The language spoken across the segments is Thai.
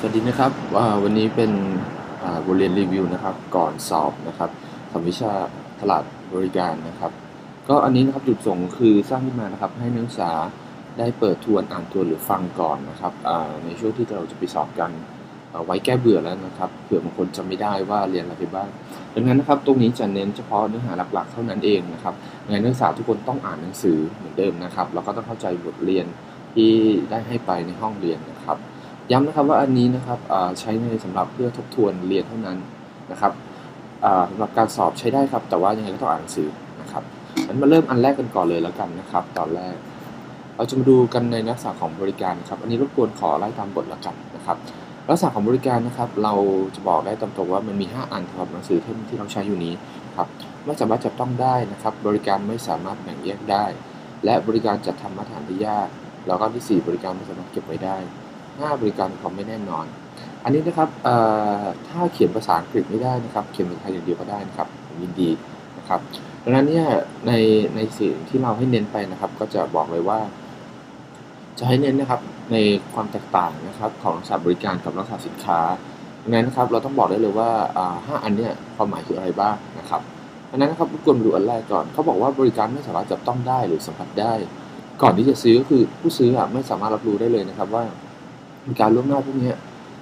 สวัสดีนะครับอ่าวันนี้เป็นบทเรียนรีวิวนะครับ ก่อนสอบนะครับคำวิชาตลาดบริการนะครับ ก็อันนี้นะครับจุดประสงค์คือสร้างขึ้นมานะครับ ให้นักศึกษาได้เปิดทวนอ่านทวนหรือฟังก่อนนะครับในช่วงที่เราจะไปสอบกันไว้แก้เบื่อแล้วนะครับเผื่อบางคนจำไม่ได้ว่าเรียนอะไรไปบ้างดังนั้นนะครับตรงนี้จะเน้นเฉพาะเนื้อหาหลักๆเท่านั้นเองนะครับงไงนักศึกษาทุกคนต้องอ่านหนังสือเหมือนเดิมนะครับแล้วก็ต้องเข้าใจบทเรียนที่ได้ให้ไปในห้องเรียนน ย้ำนะครับว่าอันนี้นะครับใช้ในสำหรับเพื่อทบทวนเรียนเท่านั้นนะครับสำหรับการสอบใช้ได้ครับ แต่ว่ายังไงก็ต้องอ่านหนังสือนะครับงั้นมาเริ่มอันแรกกันก่อนเลยแล้วกันนะครับ ตอนแรก เราจะมาดูกันในลักษณะของบริการครับ อันนี้รบกวนขอไล่ตามบทแล้วกันนะครับลักษณะของบริการนะครับ เราจะบอกได้ตามตรงว่ามันมี 5 อันสำหรับหนังสือที่ที่เราใช้อยู่นี้ครับไม่สามารถจับต้องได้นะครับ บริการไม่สามารถแบ่งแยกได้ และบริการจัดทำมาตรฐานที่ยาก แล้วก็ที่ 4 บริการไม่สามารถเก็บไว้ได้ 5บริการความไม่แน่นอน อันนี้นะครับถ้าเขียนภาษาอังกฤษไม่ได้นะครับ เขียนภาษาไทยอย่างเดียวก็ได้นะครับยินดีนะครับดังนั้นเนี่ยในในสิ่งที่เราให้เน้นไปนะครับ ก็จะบอกเลยว่า จะให้เน้นนะครับในความแตกต่างนะครับของลักษณะบริการกับลักษณะสินค้าดังนั้นนะครับเราต้องบอกได้เลยว่าห้าอันเนี้ยความหมายคืออะไรบ้างนะครับดังนั้นนะครับรบกวนดูอันแรกก่อนเขาบอกว่าบริการไม่สามารถจับต้องได้หรือสัมผัสได้ ก่อนที่จะซื้อก็คือผู้ซื้อไม่สามารถรับรู้ได้เลยนะครับว่า การล่วงหน้าพวกนี้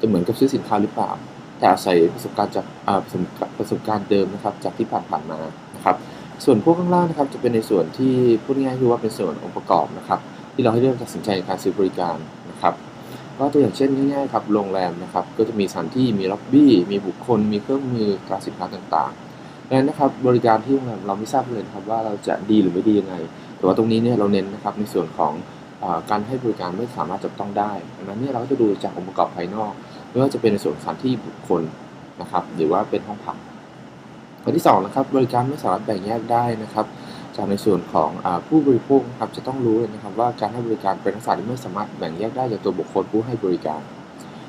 จะเหมือนกับซื้อสินค้าหรือเปล่า แต่อาศัยประสบการณ์จากประสบการณ์เดิมนะครับ จากที่ผ่านๆมานะครับ ส่วนพวกข้างล่างนะครับจะเป็นในส่วนที่พูดง่ายๆคือว่าเป็นส่วนองค์ประกอบนะครับ ที่เราให้เริ่มตัดสินใจในการซื้อบริการนะครับก็ตัวอย่างเช่นง่ายๆครับโรงแรมนะครับก็จะมีสถานที่มีล็อบบี้มีบุคคล มีเครื่องมือการสินค้าต่างๆดังนั้นนะครับบริการที่โรงแรมเราไม่ทราบเลยนะครับว่าเราจะดีหรือไม่ดียังไงแต่ว่าตรงนี้เนี่ยเราเน้นนะครับในส่วนของ การให้บริการไม่สามารถจับต้องได้ดังนั้นเนี่ยเราก็จะดูจากองค์ประกอบภายนอกไม่ว่าจะเป็นในส่วนสถานที่บุคคลนะครับ หรือว่าเป็นห้องพักข้อที่สองนะครับบริการไม่สามารถแบ่งแยกได้นะครับจากในส่วนของอผู้บริโภคครับจะต้องรู้เลยนะครับ ว่าการให้บริการเป็นลักษณะที่ไม่สามารถแบ่งแยกได้จากตัวบุคคลผู้ให้บริการ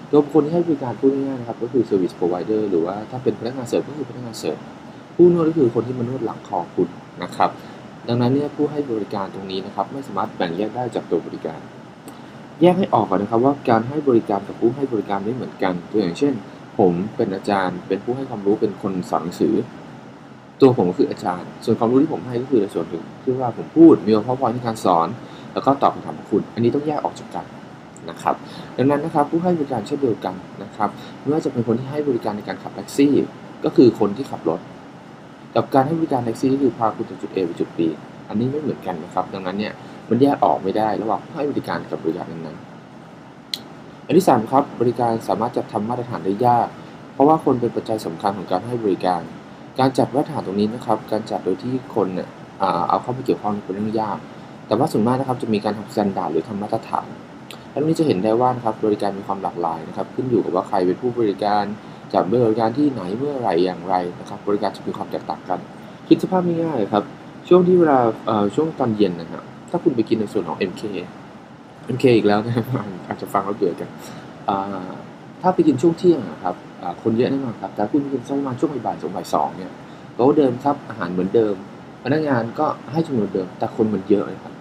ตัวบุคคลที่ให้บริการพูดง่ายๆนะครับ ก็คือ service provider หรือว่าถ้าเป็นพนักงานเสิร์ฟก็คือพนักงานเสิร์ฟผู้นวดก็คือคนที่มานวดหลังคอคุณนะครับ ดังนั้นเนี่ยผู้ให้บริการตรงนี้นะครับไม่สามารถแบ่งแยกได้จากตัวบริการ แยกให้ออกก่อนนะครับว่าการให้บริการกับผู้ให้บริการไม่เหมือนกัน ตัวอย่างเช่น ผมเป็นอาจารย์ เป็นผู้ให้ความรู้เป็นคนสอนหนังสือ ตัวผมก็คืออาจารย์ ส่วนความรู้ที่ผมให้ก็คือในส่วนถึงที่ว่าผมพูดมีข้อพอในการสอน แล้วก็ตอบคำถามของคุณ อันนี้ต้องแยกออกจากกันนะครับดังนั้นนะครับผู้ให้บริการเช่นเดียวกันนะครับไม่ว่าจะเป็นคนที่ให้บริการในการขับแท็กซี่ ก็คือคนที่ขับรถ กับการให้บริการแท็กซี่ก็คือพาคุณจากจุด A ไปจุด B อันนี้ไม่เหมือนกันนะครับ ดังนั้นเนี่ยมันแยกออกไม่ได้ระหว่างให้บริการกับบริการนั้นๆอันที่สามครับบริการสามารถจัดทำมาตรฐานได้ยาก เพราะว่าคนเป็นปัจจัยสำคัญของการให้บริการ การจัดมาตรฐานตรงนี้นะครับ การจัดโดยที่คนเนี่ยอ่าเอาเข้าไปเกี่ยวข้องเป็นเรื่องยาก แต่ว่าส่วนมากนะครับจะมีการทำสแตนดาร์ดหรือทำมาตรฐานแล้วนี้จะเห็นได้ว่านะครับบริการมีความหลากหลายนะครับ ขึ้นอยู่กับว่าใครเป็นผู้บริการ จัดบริการที่ไหนเมื่อไหร่อย่างไรนะครับ บริการจะมีความแตกต่างกัน คิดสภาพง่ายๆครับ ช่วงที่เวลาช่วงตอนเย็นนะครับถ้าคุณไปกินในส่วนของ MK MK อีกแล้วนะครับอาจจะฟังแล้วเบื่อกันถ้าไปกินช่วงเที่ยงอะครับคนเยอะแน่นอนครับแต่คุณไปกินสักประมาณช่วงบ่ายสองบ่ายสองเนี่ยโต๊ะเดิมครับอาหารเหมือนเดิม พนักงานก็ให้จำนวนเดิม แต่คนมันเยอะเลยครับ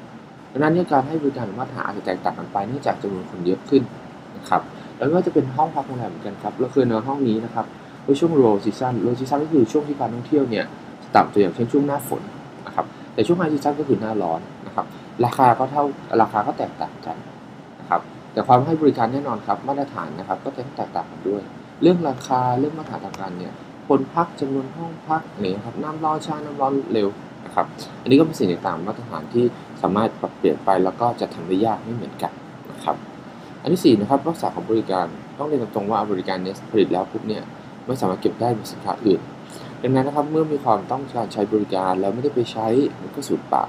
ดังนั้นการให้บริการมาตรฐานอาจจะแตกต่างกันไปเนื่องจากจำนวนคนเยอะขึ้นนะครับ แล้วก็จะเป็นห้องพักโรงแรมเหมือนกันครับเราเคยนอนห้องนี้นะครับในช่วง low season low season ก็คือช่วงที่การท่องเที่ยวเนี่ยต่ำตัวอย่างเช่นช่วงหน้าฝนนะครับแต่ช่วง high season ก็คือหน้าร้อนนะครับราคาก็เท่าราคาก็แตกต่างกันนะครับแต่ความให้บริการแน่นอนครับมาตรฐานนะครับก็จะแตกต่างกันด้วย เรื่องราคาเรื่องมาตรฐานต่างๆเนี่ยคนพักจำนวนห้องพักเนี่ยครับน้ำร้อนช้าน้ำร้อนเร็วนะครับอันนี้ก็เป็นสิ่งต่างๆมาตรฐานที่สามารถปรับเปลี่ยนไปแล้วก็จะทำได้ยากไม่เหมือนกันนะครับ อันที่สี่นะครับรักษาของบริการต้องเรียนตรงว่าบริการเนี้ผลิตแล้วปุ๊บเนี่ยไม่สามารถเก็บได้เหมือนสินค้าอื่น ดังนั้นนะครับเมื่อมีความต้องการใช้บริการแล้วไม่ได้ไปใช้มันก็สูญเปล่า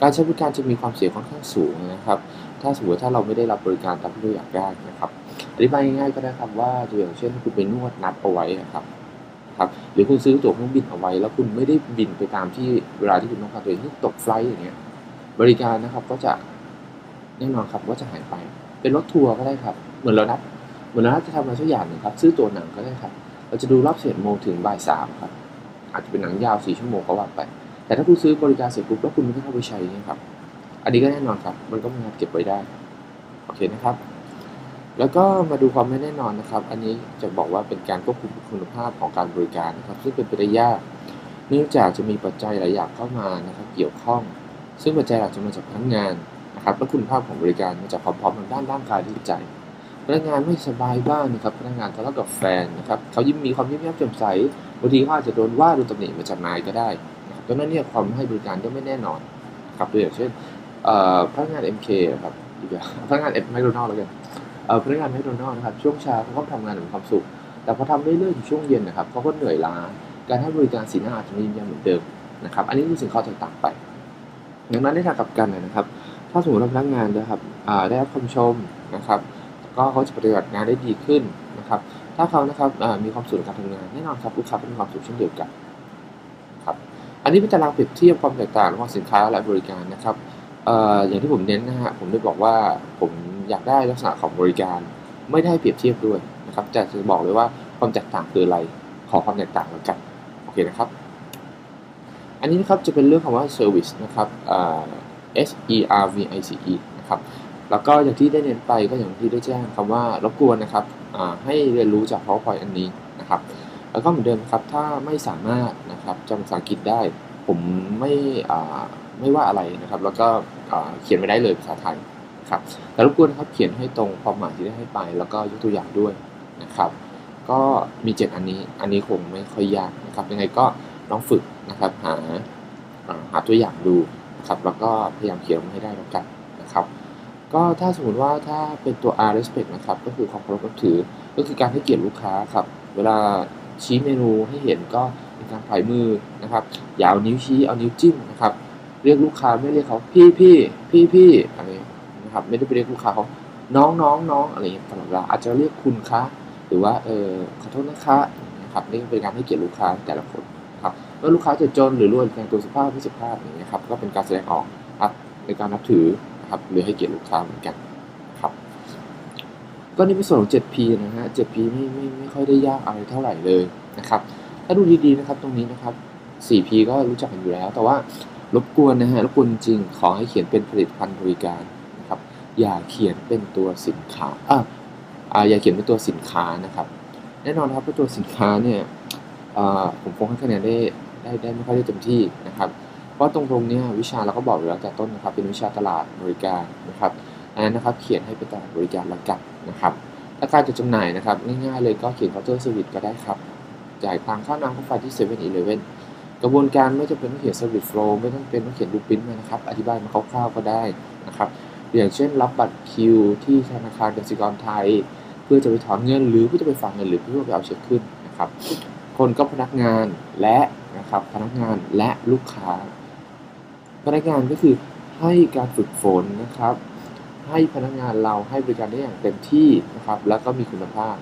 การใช้บริการจะมีความเสี่ยงค่อนข้างสูงนะครับ ถ้าสมมติถ้าเราไม่ได้รับบริการตามที่เราอยากได้นะครับอธิบายง่ายๆก็ได้ครับว่าตัวอย่างเช่นคุณไปนวดนัดเอาไว้นะครับครับหรือคุณซื้อตั๋วเครื่องบินเอาไว้ แล้วคุณไม่ได้บินไปตามที่เวลาที่คุณต้องการตัวเองที่ตกไฟล์อย่างเงี้ยบริการนะครับก็จะแน่นอนครับว่าจะหายไป เป็นรถทัวร์ก็ได้ครับ เหมือนเรานัดเหมือนเรานัดจะทำอะไรสักอย่างหนึ่งครับ ซื้อตัวหนังก็ได้ครับ เราจะดูรอบเสียโมงถึงบ่ายสามครับ อาจจะเป็นหนังยาวสี่ชั่วโมงก็ว่าไป แต่ถ้าคุณซื้อบริการเสร็จปุ๊บแล้วคุณไม่ได้เข้าไปใช้นี่ครับ อันนี้ก็แน่นอนครับ มันก็ม่สารเก็บไว้ได้ โอเคนะครับ แล้วก็มาดูความไม่แน่นอนนะครับ อันนี้จะบอกว่าเป็นการควบคุมคุณภาพของการบริการนะครับ ซึ่งเป็นไปได้ยาก เนื่องจากจะมีปัจจัยหลายอย่างเข้ามานะครับ เกี่ยวข้อง ซึ่งปัจจัยหลักจะมาจากพนักงาน นะครับและคุณภาพของบริการมาจากความพร้อมทางด้านร่างกายและจิตใจพนักงานไม่สบายบ้างนะครับพนักงานทะเลาะกับแฟนนะครับเขายิ้มมีความยิ้มแย้มแจ่มใสบางทีเขาอาจจะโดนว่าโดนตำหนิมาจากนายก็ได้นะครับดังนั้นเนี่ยความให้บริการก็ไม่แน่นอนครับตัวอย่างเช่นพนักงาน MK ครับอีกอย่างพนักงานเอ็มแมคโดนัลแล้วกันพนักงานแมคโดนัลนะครับช่วงเช้าเขาก็ทำงานอย่างมีความสุข แต่พอทำเรื่อยๆอยู่ช่วงเย็นนะครับเขาก็เหนื่อยล้าการให้บริการสีหน้าอาจจะไม่ยิ้มแย้มเหมือนเดิมนะครับอันนี้คือสิ่งข้อแตกต่างไปดังนั้นในทางกลับกันนะครับ ถ้าสมมติว่าพนักงานนะครับได้รับคำชมนะครับ ก็เขาจะปฏิบัติงานได้ดีขึ้นนะครับ ถ้าเขานะครับมีความสุขในการทำงานแน่นอนครับลูกค้าก็มีความสุขเช่นเดียวกันครับอันนี้เป็นตารางเปรียบเทียบความแตกต่างระหว่างสินค้าและบริการนะครับอย่างที่ผมเน้นนะฮะผมได้บอกว่าผมอยากได้ลักษณะของบริการ ไม่ได้เปรียบเทียบด้วยนะครับแต่จะบอกเลยว่าความแตกต่างคืออะไรขอความแตกต่างแล้วกันโอเคนะครับ อันนี้นะครับจะเป็นเรื่องของว่า service นะครับ S E R V I C E นะครับแล้วก็อย่างที่ได้เน้นไปก็อย่างที่ได้แจ้งคำว่ารบกวนนะครับให้เรียนรู้จาก PowerPoint อันนี้นะครับ แล้วก็เหมือนเดิมครับถ้าไม่สามารถนะครับจำภาษาอังกฤษได้ ผมไม่ไม่ว่าอะไรนะครับ แล้วก็เขียนไม่ได้เลยภาษาไทยครับแต่รบกวนครับเขียนให้ตรงความหมายที่ได้ให้ไป แล้วก็ยกตัวอย่างด้วยนะครับ ก็มีเจ็ดอันนี้อันนี้คงไม่ค่อยยากนะครับยังไงก็ลองฝึกนะครับหาหาตัวอย่างดู ครับแล้วก็พยายามเขียนมาให้ได้แล้วกันนะครับก็ถ้าสมมติว่าถ้าเป็นตัว R respect นะครับก็คือความเคารพนับถือ ก็คือการให้เกียรติลูกค้าครับเวลาชี้เมนูให้เห็นก็เป็นการผายมือนะครับอย่าเอานิ้วชี้เอานิ้วจิ้มนะครับเรียกลูกค้าไม่เรียกเขาพี่พี่พี่พี่อะไรนะครับไม่ได้ไปเรียกลูกค้าเขาน้องน้องน้องอะไรอย่างเงี้ยตลอดเวลาอาจจะเรียกคุณคะหรือว่าเออขอโทษนะคะนะครับนี่เป็นการให้เกียรติลูกค้าแต่ละคน ครับเมื่อลูกค้าจะจนหรือรวยแต่งตัวสุภาพไม่สุภาพอย่างเงี้ยครับก็เป็นการแสดงออกในการนับถือนะครับหรือให้เกียรติลูกค้าเหมือนกันครับ ก็นี่เป็นส่วนของ 7P นะฮะ 7P ไม่ไม่ไม่ค่อยได้ยากอะไรเท่าไหร่เลยนะครับ ถ้าดูดีๆนะครับตรงนี้นะครับ 4P ก็รู้จักกันอยู่แล้ว แต่ว่ารบกวนนะฮะรบกวนจริงขอให้เขียนเป็นผลิตภัณฑ์บริการนะครับ อย่าเขียนเป็นตัวสินค้าอะอ่าอย่าเขียนเป็นตัวสินค้านะครับ แน่นอนครับเพราตัวสินค้าเนี่ยผมคงให้คะแนนได้ ได้ได้ไม่ค่อยได้เต็มที่นะครับ เพราะตรงตรงนี้วิชาเราก็บอกอยู่แล้วแต่ต้นนะครับ เป็นวิชาตลาดบริการนะครับอันนั้นนะครับเขียนให้เป็นตลาดบริการละกันนะครับ ถ้าการจะจำหน่ายนะครับง่ายๆเลยก็เขียนเคาน์เตอร์เซอร์วิสก็ได้ครับ จ่ายตังค่าน้ำค่าไฟที่เซเว่นอีเลฟเว่นกระบวนการไม่จำเป็นต้องเขียนเซอร์วิสโฟล์ไม่ต้องเป็นต้องเขียนรูปปิ้นมานะครับ อธิบายมาคร่าวๆก็ได้นะครับ อย่างเช่นรับบัตรคิว ที่ธนาคารกสิกรไทย เพื่อจะไปถอนเงินหรือเพื่อจะไปฝากเงินหรือเพื่อไปเอาเช็คขึ้นนะครับ คนก็พนักงานและนะครับพนักงานและลูกค้า พนักงานก็คือให้การฝึกฝนนะครับ ให้พนักงานเราให้บริการได้อย่างเต็มที่นะครับ แล้วก็มีคุณภาพ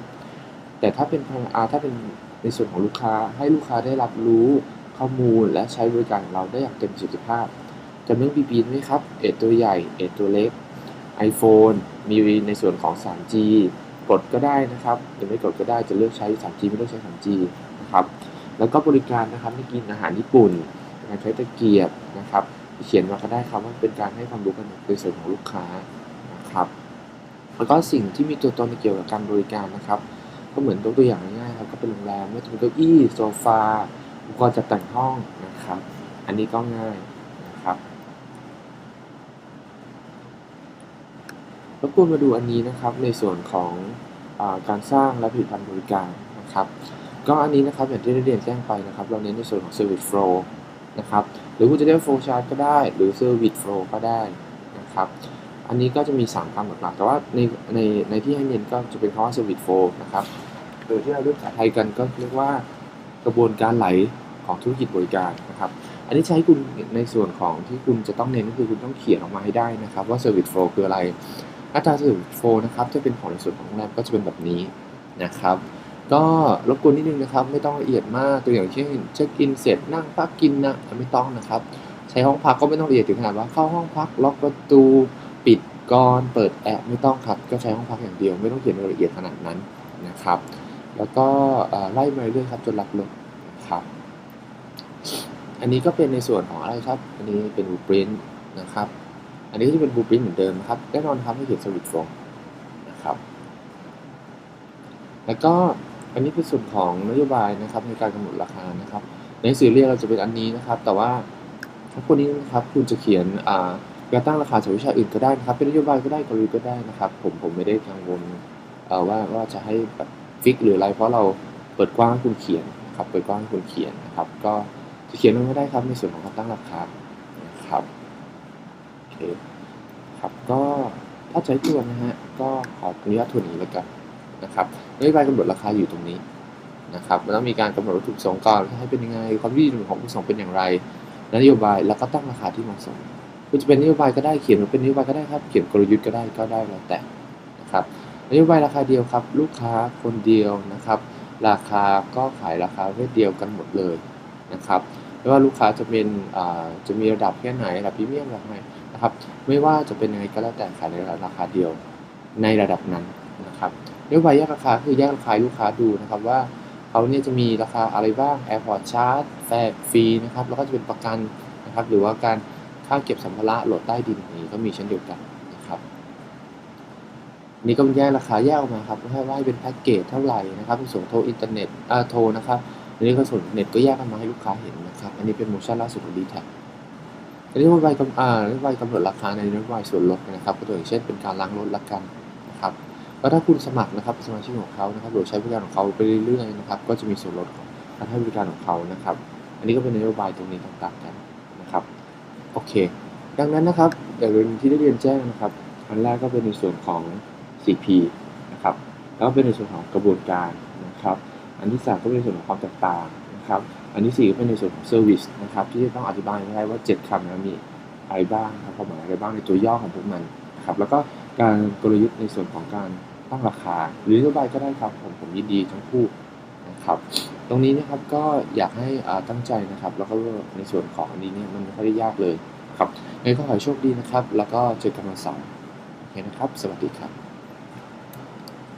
แต่ถ้าเป็นอาถ้าเป็นในส่วนของลูกค้าให้ลูกค้าได้รับรู้ข้อมูลและใช้บริการเราได้อย่างเต็มประสิทธิภาพจะเรื่องปีปีไหมครับเอดตัวใหญ่เอดตัวเล็ก iPhone มีในส่วนของ 3G กดก็ได้นะครับหรือไม่กดก็ได้จะเลือกใช้ 3G ไม่ต้องใช้ 3G นะครับ แล้วก็บริการนะครับไม่กินอาหารญี่ปุ่นการใช้ตะเกียบนะครับเขียนมาก็ได้ครับว่าเป็นการให้ความรู้กันในส่วนของลูกค้านะครับ แล้วก็สิ่งที่มีตัวตนเกี่ยวกับการบริการนะครับ ก็เหมือนตัวอย่างง่ายๆครับก็เป็นโรงแรมไม่ต้องเก้าอี้โซฟาอุปกรณ์จัดแต่งห้องนะครับ อันนี้ก็ง่ายนะครับรบกวนมาดูอันนี้นะครับในส่วนของอการสร้างและผลิตภัณฑ์บริการนะครับ ก็อันนี้นะครับอย่างที่ได้เรียนแจ้งไปนะครับ เราเน้นในส่วนของ Service Flow นะครับ หรือคุณจะเรียก Flow Chart ก็ได้ หรือ Service Flow ก็ได้นะครับ อันนี้ก็จะมี 3คำหลักๆ แต่ว่าในในในที่ให้เน้นก็จะเป็นคำว่า Service Flow นะครับโดยที่เราเรียกภาษาไทยกันก็เรียกว่ากระบวนการไหลของธุรกิจบริการนะครับ อันนี้ใช้คุณในส่วนของที่คุณจะต้องเน้นก็คือคุณต้องเขียนออกมาให้ได้นะครับ ว่า Service Flow คืออะไรอัตรา Service Flow นะครับจะเป็นของในส่วนของโรงแรมก็จะเป็นแบบนี้นะครับ ก็รบกวนนิดนึงนะครับ ไม่ต้องละเอียดมากตัวอย่างเช่นเช็คอินเสร็จนั่งพักกินนะไม่ต้องนะครับ ใช้ห้องพักก็ไม่ต้องละเอียดถึงขนาดว่าเข้าห้องพักล็อกประตูปิดกรเปิดแอร์ไม่ต้องครับก็ใช้ห้องพักอย่างเดียว ไม่ต้องเขียนรายละเอียดขนาดนั้นนะครับ แล้วก็ไล่มาเรื่อยครับจนรับลยครับอันนี้ก็เป็นในส่วนของอะไรครับ อันนี้เป็นบูปรินต์นะครับ อันนี้ก็จะเป็นบูปรินต์เหมือนเดิมนะครับ แน่นอนครับให้เขียนสวิตช์โฟนะครับ แล้วก็ อันนี้เป็นส่วนของนโยบายนะครับในการกำหนดราคานะครับ ในสื่อเรียนเราจะเป็นอันนี้นะครับ แต่ว่าถ้าคนนี้นะครับคุณจะเขียนอ่าการตั้งราคาจากวิชาอื่นก็ได้นะครับ เป็นนโยบายก็ได้กลยุทธ์ก็ได้นะครับ ผมผมไม่ได้กังวลว่าว่าจะให้แบบฟิกหรืออะไร เพราะเราเปิดกว้างคุณเขียนนะครับเปิดกว้างคุณเขียนนะครับ ก็จะเขียนลงก็ได้ครับในส่วนของการตั้งราคานะครับโอเคครับก็ถ้าใช้ตัวนะฮะก็ขออนุญาตทวนนี้แล้วกัน นะครับนโยบายกำหนดราคาอยู่ตรงนี้นะครับมันต้องมีการกำหนดวัตถุประสงค์ก่อนให้เป็นยังไงความยืดหยุ่นของวัตถุประสงเป็นอย่างไรนโยบายแล้วก็ตั้งราคาที่เหมาะสมคุณจะเป็นนโยบายก็ได้เขียนเป็นนโยบายก็ได้ครับเขียนกลยุทธ์ก็ได้ก็ได้แล้วแต่นะครับนโยบายราคาเดียวครับลูกค้าคนเดียวนะครับ ราคาก็ขายราคาประเภทเดียวกันหมดเลยนะครับไม่ว่าลูกค้าจะเป็นจะมีระดับแค่ไหนระดับพรีเมียมระดับไหนนะครับไม่ว่าจะเป็นยังไงก็แล้วแต่ขายในราคาเดียวในระดับนั้นนะครับ นโยบาแยกราคาคือแยกราคาลูกค้าดูนะครับว่าเขาเนี่ยจะมีราคาอะไรบ้าง Airport Charge แฟกฟรีนะครับแล้วก็จะเป็นประกันนะครับหรือว่าการค่าเก็บสัมภาระโหลดใต้ดินนี้ก็มีเช่นเดียวกันนะครับนี่ก็เป็นแยกราคาแยกออกมาครับให้ว่าเป็นแพ็กเกจเท่าไหร่นะครับในส่วนโทรอินเทอร์เน็ตอ่าโทรนะครับอันนี้ก็ส่วนเน็ตก็แยกกันมาให้ลูกค้าเห็นนะครับอันนี้เป็นโมชั่นล่าสุดของ d t แทอันนี้นโยบายกำอ่านโยบายกำหนดราคาในนโยบายส่วนลดนะครับก็ตัวอย่างเช่นเป็นการล้างรถละกัน นะครับก็ถ้าคุณสมัครนะครับเป็นสมาชิกของเขานะครับหรือใช้บริการของเขาไปเรื่อยๆนะครับ ก็จะมีส่วนลดของการให้บริการของเขานะครับ อันนี้ก็เป็นนโยบายตรงนี้ต่างๆกันนะครับโอเค ดังนั้นนะครับอย่างที่ได้เรียนแจ้งนะครับอันแรกก็เป็นในส่วนของ CP นะครับแล้วก็เป็นในส่วนของกระบวนการนะครับ อันที่สามก็เป็นในส่วนของความแตกต่างนะครับ อันที่สี่ก็เป็นในส่วนของ Service นะครับที่จะต้องอธิบายให้ได้ว่า 7คำนั้นมีอะไรบ้างครับความหมายอะไรบ้างในตัวย่อของพวกมันนะครับแล้วก็การกลยุทธ์ในส่วนของการ ตั้งราคา หรือนโยบายก็ได้ครับผมผมยินดีทั้งคู่นะครับตรงนี้นะครับก็อยากให้อ่าตั้งใจนะครับ แล้วก็ในส่วนของอันนี้เนี่ยมันไม่ค่อยได้ยากเลยครับงั้นก็ขอให้โชคดีนะครับ แล้วก็เจอกันวันเสาร์โอเคนะครับ สวัสดีครับ